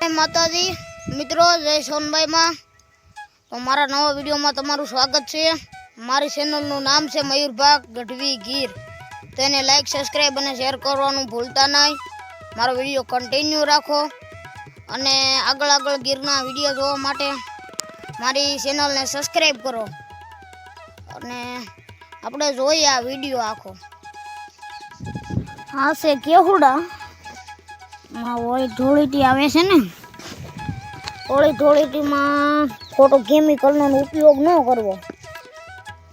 નું માતાજી. મિત્રો, જય સોનભાઈમાં મારા નવા વિડીયોમાં તમારું સ્વાગત છે. મારી ચેનલનું નામ છે મયુરભાગ ગઢવી ગીર. તેને એને લાઇક સબસ્ક્રાઈબ અને શેર કરવાનું ભૂલતા નહીં. મારો વીડિયો કન્ટિન્યુ રાખો. અને આગળ આગળ ગીરના વીડિયો જોવા માટે મારી ચેનલને સબસ્ક્રાઈબ કરો. અને આપણે જોઈએ આ વીડિયો આખો. છે કેહુડા? હોય ધૂળીટી આવે છે ને? હોળી ધૂળીટીમાં ખોટો કેમિકલનો ઉપયોગ ન કરવો.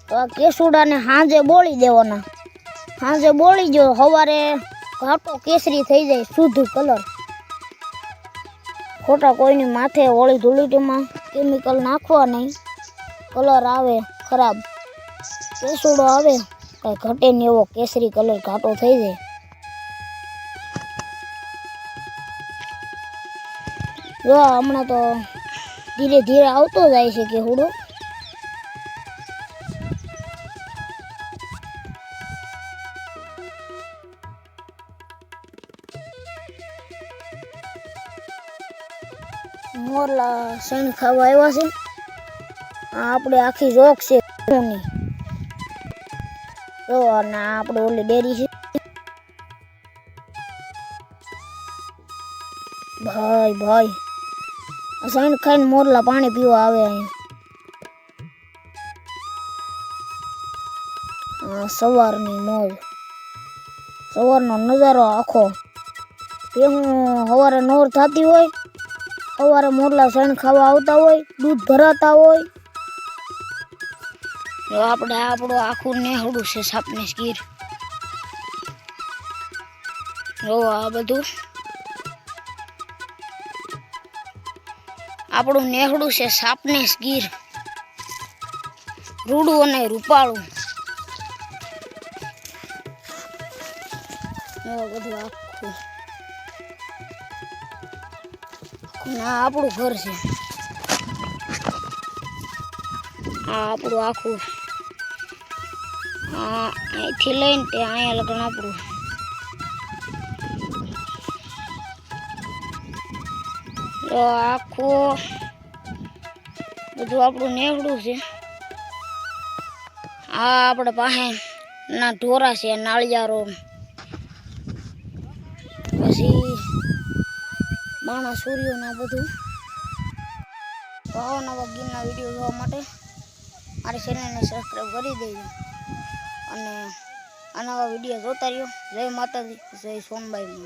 તો આ કેસુડાને સાંજે બોળી દેવાના. સાંજે બોળી જો, સવારે ઘાટો કેસરી થઈ જાય શુદ્ધ કલર. ખોટા કોઈની માથે હોળી ધૂળીટીમાં કેમિકલ નાખવા નહીં. કલર આવે ખરાબ. કેસુડો આવે, કાંઈ ઘટે નહીં એવો કેસરી કલર ઘાટો થઈ જાય. જો હમણાં તો ધીરે ધીરે આવતો જાય છે કે હુડો. મોરલા શેણ ખાવા આવ્યા છે આપણે આખી રોક છે અને આ આપણે ઓલી ડેરી છે. ભાઈ ભાઈ. આ ખાઈને મોરલા પાણી પીવા આવે અહીં. સવારની મોજ સવારનો નજારો આખો. તે હું સવારે નોર થતી હોય સવારે મોરલા સાઈન ખાવા આવતા હોય, દૂધ ભરાતા હોય. આપણે આપણું આખું નેહડું છે સાપની ગીર. જો આ બધું આપણું નેહડું છે સાપનેસ ગીર. રૂડું અને રૂપાળું. બધું આખું. ના આપણું ઘર છે. આ આપણું આખું. અહીંથી લઈને તે અહીંયા લગ્ન આપણું. તો આખું બધું આપણું નેવડું છે. આ આપણે પાસે ના ઢોરા છે, નાળિયારો. પછી બાણા સૂર્યો ના બધું. તો નવા ગીરના વીડિયો જોવા માટે મારી ચેનલને સબસ્ક્રાઈબ કરી દેજો. અને આ નવા વીડિયો જોતા રહ્યો. જય માતાજી, જય સોનબાઈ.